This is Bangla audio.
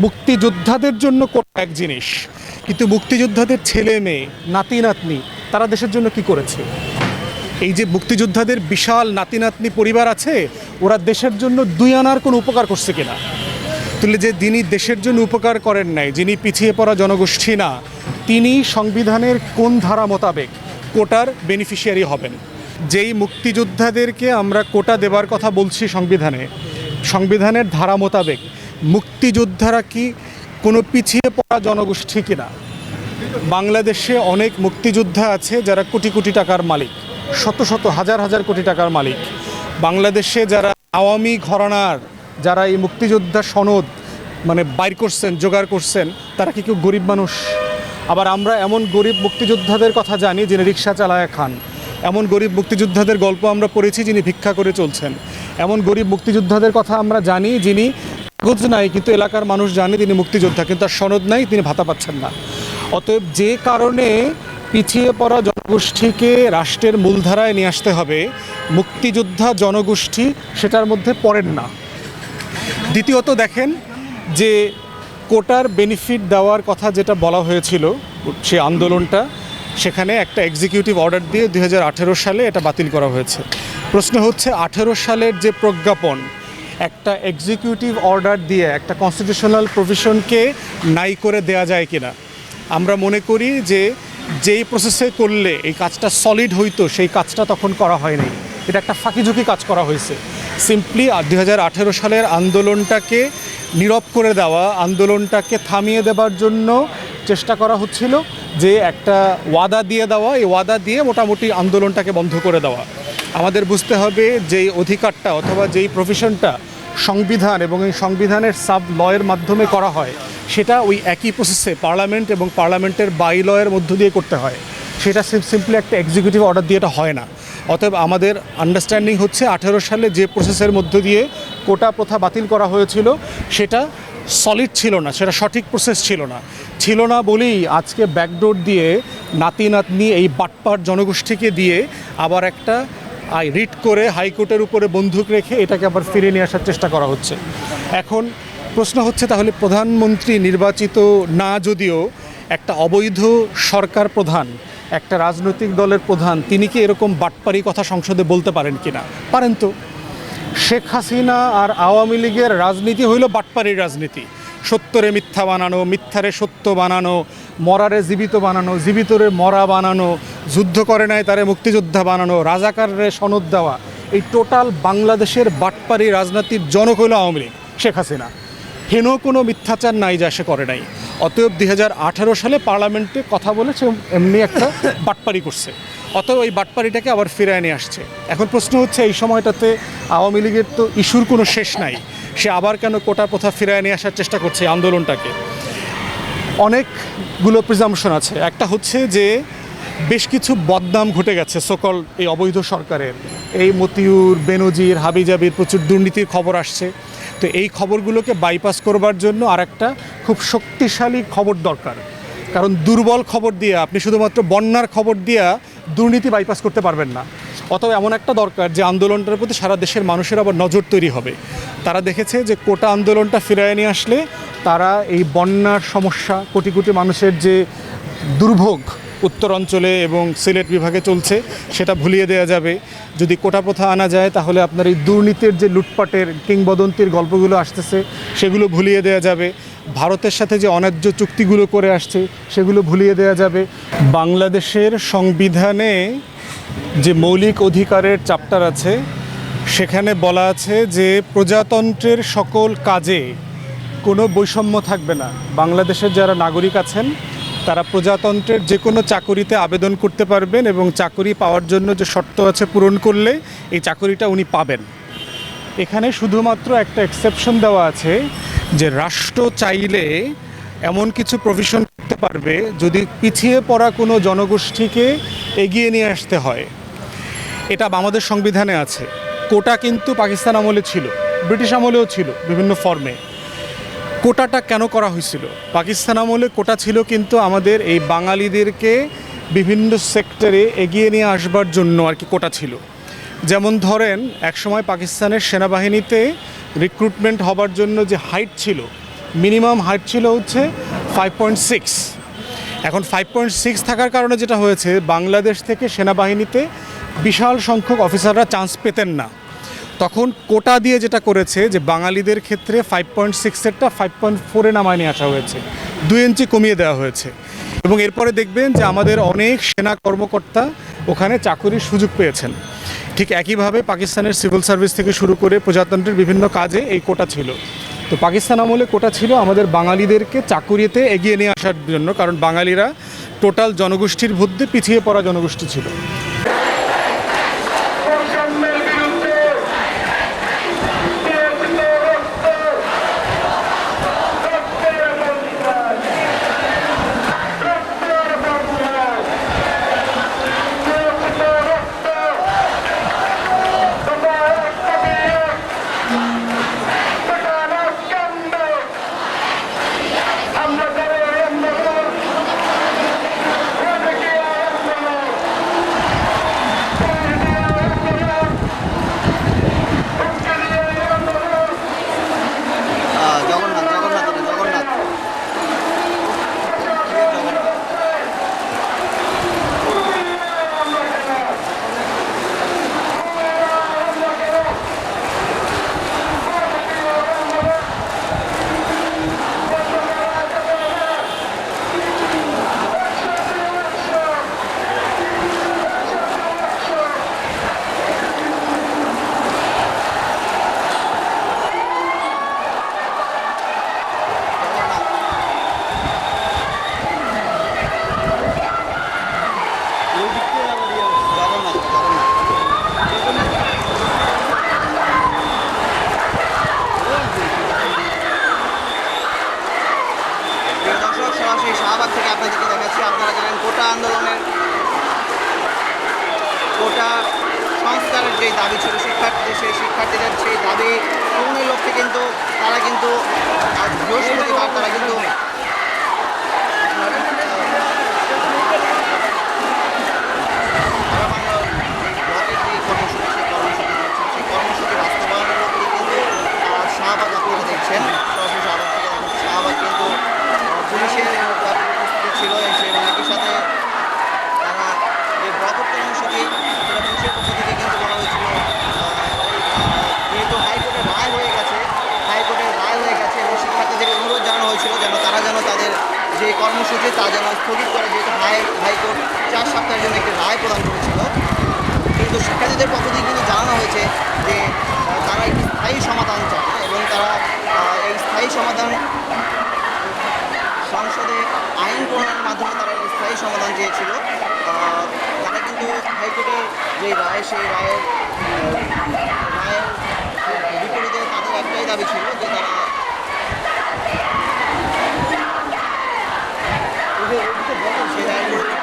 মুক্তিযোদ্ধাদের জন্য এক জিনিস। কিন্তু মুক্তিযোদ্ধাদের ছেলে, মেয়ে, নাতি, নাতনি, তারা দেশের জন্য কি করেছে? এই যে মুক্তিযোদ্ধাদের বিশাল নাতি, নাতনি পরিবার আছে, ওরা দেশের জন্য দুই আনার কোনো উপকার করছে কিনা? তাহলে যে যিনি দেশের জন্য উপকার করেন নাই, যিনি পিছিয়ে পড়া জনগোষ্ঠী না, তিনি সংবিধানের কোন ধারা মোতাবেক কোটার বেনিফিশিয়ারি হবেন? যেই মুক্তিযোদ্ধাদেরকে আমরা কোটা দেবার কথা বলছি সংবিধানে, সংবিধানের ধারা মোতাবেক মুক্তিযোদ্ধারা কি কোনো পিছিয়ে পড়া জনগোষ্ঠী কিনা? বাংলাদেশে অনেক মুক্তিযোদ্ধা আছে যারা কোটি কোটি টাকার মালিক, শত শত হাজার হাজার কোটি টাকার মালিক। বাংলাদেশে যারা আওয়ামী ঘরানার, যারা এই মুক্তিযোদ্ধা সনদ মানে বাইর করছেন, জোগাড় করছেন, তারা কি কেউ গরিব মানুষ? আবার আমরা এমন গরিব মুক্তিযোদ্ধাদের কথা জানি যিনি রিক্সা চালায় খান। এমন গরিব মুক্তিযোদ্ধাদের গল্প আমরা পড়েছি যিনি ভিক্ষা করে চলছেন। এমন গরিব মুক্তিযোদ্ধাদের কথা আমরা জানি যিনি কাগজ নাই, কিন্তু এলাকার মানুষ জানে তিনি মুক্তিযোদ্ধা, কিন্তু তার সনদ নাই, তিনি ভাতা পাচ্ছেন না। অতএব যে কারণে পিছিয়ে পড়া জনগোষ্ঠীকে রাষ্ট্রের মূলধারায় নিয়ে আসতে হবে, মুক্তিযোদ্ধা জনগোষ্ঠী সেটার মধ্যে পড়েন না। দ্বিতীয়ত দেখেন যে কোটার বেনিফিট দেওয়ার কথা যেটা বলা হয়েছিল, সে আন্দোলনটা, সেখানে একটা এক্সিকিউটিভ অর্ডার দিয়ে দু হাজার আঠেরো সালে এটা বাতিল করা হয়েছে। প্রশ্ন হচ্ছে, আঠেরো সালের যে প্রজ্ঞাপন একটা এক্সিকিউটিভ অর্ডার দিয়ে, একটা কনস্টিটিউশনাল প্রভিশনকে নাই করে দেয়া যায় কিনা? আমরা মনে করি যে, যেই প্রসেসে করলে এই কাজটা সলিড হইতো, সেই কাজটা তখন করা হয়নি এটা একটা ফাঁকিঝুঁকি কাজ করা হয়েছে। সিম্পলি দু হাজার আঠেরো সালের আন্দোলনটাকে নীরব করে দেওয়া, আন্দোলনটাকে থামিয়ে দেবার জন্য চেষ্টা করা হচ্ছিল যে, একটা ওয়াদা দিয়ে দেওয়া, এই ওয়াদা দিয়ে মোটামুটি আন্দোলনটাকে বন্ধ করে দেওয়া। আমাদের বুঝতে হবে যেই অধিকারটা অথবা যেই প্রফেশনটা সংবিধান এবং এই সংবিধানের সাব লয়ের মাধ্যমে করা হয়, সেটা ওই একই প্রসেসে পার্লামেন্ট এবং পার্লামেন্টের বাই লয়ের মধ্য দিয়ে করতে হয়। সেটা সিম্পলি একটা এক্সিকিউটিভ অর্ডার দিয়ে এটা হয় না। অতএব আমাদের আন্ডারস্ট্যান্ডিং হচ্ছে আঠেরো সালে যে প্রসেসের মধ্য দিয়ে কোটা প্রথা বাতিল করা হয়েছিল, সেটা সলিড ছিল না, সেটা সঠিক প্রসেস ছিল না। ছিল না বলেই আজকে ব্যাকডোর দিয়ে নাতি নাতনি এই বাটপার জনগোষ্ঠীকে দিয়ে আবার একটা আই রিট করে হাইকোর্টের উপরে বন্দুক রেখে এটাকে আবার ফিরিয়ে নিয়ে আসার চেষ্টা করা হচ্ছে। এখন প্রশ্ন হচ্ছে তাহলে প্রধানমন্ত্রী নির্বাচিত না যদিও একটা অবৈধ সরকার প্রধান, একটা রাজনৈতিক দলের প্রধান, তিনি কি এরকম বাটপারি কথা সংসদে বলতে পারেন কিনা? পারেন তো। শেখ হাসিনা আর আওয়ামী লীগের রাজনীতি হইল বাটপারির রাজনীতি। সত্যরে মিথ্যা বানানো, মিথ্যারে সত্য বানানো, মরারে জীবিত বানানো, জীবিতরে মরা বানানো যুদ্ধ করে নাই, তারে মুক্তিযোদ্ধা বানানো, রাজাকাররে সনদ দেওয়া, এই টোটাল বাংলাদেশের বাটপারি রাজনীতির জনক হইল আওয়ামী লীগ, শেখ হাসিনা। হেন কোনো মিথ্যাচার নাই যা সে করে নাই। অতএব দুই হাজার আঠেরো সালে পার্লামেন্টে কথা বলে সে এমনি একটা বাটপারি করছে। অতএব ওই বাটপারিটাকে আবার ফিরায় নিয়ে আসছে। এখন প্রশ্ন হচ্ছে, এই সময়টাতে আওয়ামী লীগের তো ইস্যুর কোনো শেষ নাই। সে আবার কেন কোটা প্রথা ফিরায় নিয়ে আসার চেষ্টা করছে আন্দোলনটাকে? অনেকগুলো প্রিজামশন আছে। একটা হচ্ছে যে বেশ কিছু বদনাম ঘটে গেছে সকল এই অবৈধ সরকারের। এই মতিউর, বেনজির, হাবিজাবির প্রচুর দুর্নীতির খবর আসছে। তো এই খবরগুলোকে বাইপাস করবার জন্য আর একটা খুব শক্তিশালী খবর দরকার। কারণ দুর্বল খবর দিয়ে, আপনি শুধুমাত্র বন্যার খবর দিয়ে দুর্নীতি বাইপাস করতে পারবেন না। অথবা এমন একটা দরকার যে আন্দোলনটার প্রতি সারা দেশের মানুষের আবার নজর তৈরি হবে। তারা দেখেছে যে কোটা আন্দোলনটা ফিরায় নিয়ে আসলে তারা এই বন্যার সমস্যা, কোটি কোটি মানুষের যে দুর্ভোগ উত্তরাঞ্চলে এবং সিলেট বিভাগে চলছে, সেটা ভুলিয়ে দেওয়া যাবে। যদি কোটা প্রথা আনা যায়, তাহলে আপনার এই দুর্নীতির যে লুটপাটের কিংবদন্তির গল্পগুলো আসতেছে, সেগুলো ভুলিয়ে দেওয়া যাবে। ভারতের সাথে যে অন্যায্য চুক্তিগুলো করে আসছে, সেগুলো ভুলিয়ে দেওয়া যাবে। বাংলাদেশের সংবিধানে যে মৌলিক অধিকারের চাপ্টার আছে, সেখানে বলা আছে যে প্রজাতন্ত্রের সকল কাজে কোনো বৈষম্য থাকবে না। বাংলাদেশের যারা নাগরিক আছেন তারা প্রজাতন্ত্রের যে কোনো চাকুরিতে আবেদন করতে পারবেন এবং চাকুরি পাওয়ার জন্য যে শর্ত আছে পূরণ করলে এই চাকুরিটা উনি পাবেন। এখানে শুধুমাত্র একটা এক্সেপশন দেওয়া আছে যে রাষ্ট্র চাইলে এমন কিছু প্রভিশন করতে পারবে যদি পিছিয়ে পড়া কোনো জনগোষ্ঠীকে এগিয়ে নিয়ে আসতে হয়। এটা আমাদের সংবিধানে আছে। কোটা কিন্তু পাকিস্তান আমলে ছিল, ব্রিটিশ আমলেও ছিল বিভিন্ন ফর্মে কোটাটা কেন করা হয়েছিল? পাকিস্তান আমলে কোটা ছিল কিন্তু আমাদের এই বাঙালিদেরকে বিভিন্ন সেক্টরে এগিয়ে নিয়ে আসবার জন্য আর কি কোটা ছিল। যেমন ধরেন, একসময় পাকিস্তানের সেনাবাহিনীতে রিক্রুটমেন্ট হবার জন্য যে হাইট ছিল মিনিমাম হাইট ছিল হচ্ছে ফাইভ পয়েন্ট সিক্স এখন ফাইভ পয়েন্ট সিক্স থাকার কারণে যেটা হয়েছে, বাংলাদেশ থেকে সেনাবাহিনীতে বিশাল সংখ্যক অফিসাররা চান্স পেতেন না। তখন কোটা দিয়ে যেটা করেছে যে বাঙালিদের ক্ষেত্রে ফাইভ পয়েন্ট সিক্সেরটা ফাইভ পয়েন্ট ফোরে নামায় নিয়ে আসা হয়েছে। দুই ইঞ্চি কমিয়ে দেওয়া হয়েছে। এবং এরপরে দেখবেন যে আমাদের অনেক সেনা কর্মকর্তা ওখানে চাকুরির সুযোগ পেয়েছেন। ঠিক একইভাবে পাকিস্তানের সিভিল সার্ভিস থেকে শুরু করে প্রজাতন্ত্রের বিভিন্ন কাজে এই কোটা ছিল। তো পাকিস্তান আমলে কোটা ছিল আমাদের বাঙালিদেরকে চাকুরিতে এগিয়ে নিয়ে আসার জন্য, কারণ বাঙালিরা টোটাল জনগোষ্ঠীর মধ্যে পিছিয়ে পড়া জনগোষ্ঠী ছিল। শাহবাগ থেকে আপনাদেরকে দেখাচ্ছি, আপনারা জানেন কোটা আন্দোলনের কোটা সংস্কারের যে দাবি ছিল, শিক্ষার্থীদের সেই শিক্ষার্থীদের সেই দাবি পূরণের লক্ষ্যে কিন্তু তারা কিন্তু বৃহস্পতিবার তারা কিন্তু ব্লকের যে কর্মসূচি সেই কর্মসূচি দিয়েছেন সেই কর্মসূচি বাস্তবায়নের লক্ষ্যে কিন্তু আহ, শাহবাগ আপনারা দেখছেন সরাসরি শাহবাগ থেকে দেখাচ্ছি। শাহবাগ কিন্তু আহ, পুলিশের ব্যাপক উপস্থিতি ছিল এসে এবং একই সাথে তারা যে ব্রতক কর্মসূচি সেটা পুলিশের পক্ষ থেকে কিন্তু বলা হয়েছিল আহ, আহ, যেহেতু হাইকোর্টের রায় হয়ে গেছে হাইকোর্টের রায় হয়ে গেছে এবং শিক্ষার্থীদের অনুরোধ জানানো হয়েছিল যেন তারা যেন তাদের যে কর্মসূচি তা যেন স্থগিত করে যেহেতু হাই হাইকোর্ট চার সপ্তাহের জন্য একটি রায় প্রদান করেছিল। কিন্তু শিক্ষার্থীদের পক্ষ থেকে কিন্তু জানানো হয়েছে যে তারা একটি স্থায়ী সমাধান চায় এবং তারা এই স্থায়ী সমাধান সংসদে আইন প্রণয়নের মাধ্যমে তারা এই স্থায়ী সমাধান চেয়েছিল। তারা কিন্তু হাইকোর্টের যে রায়, সেই রায়ের রায়ের বিপরীতে তাদের একটাই দাবি ছিল যে তারা সেই রায়ের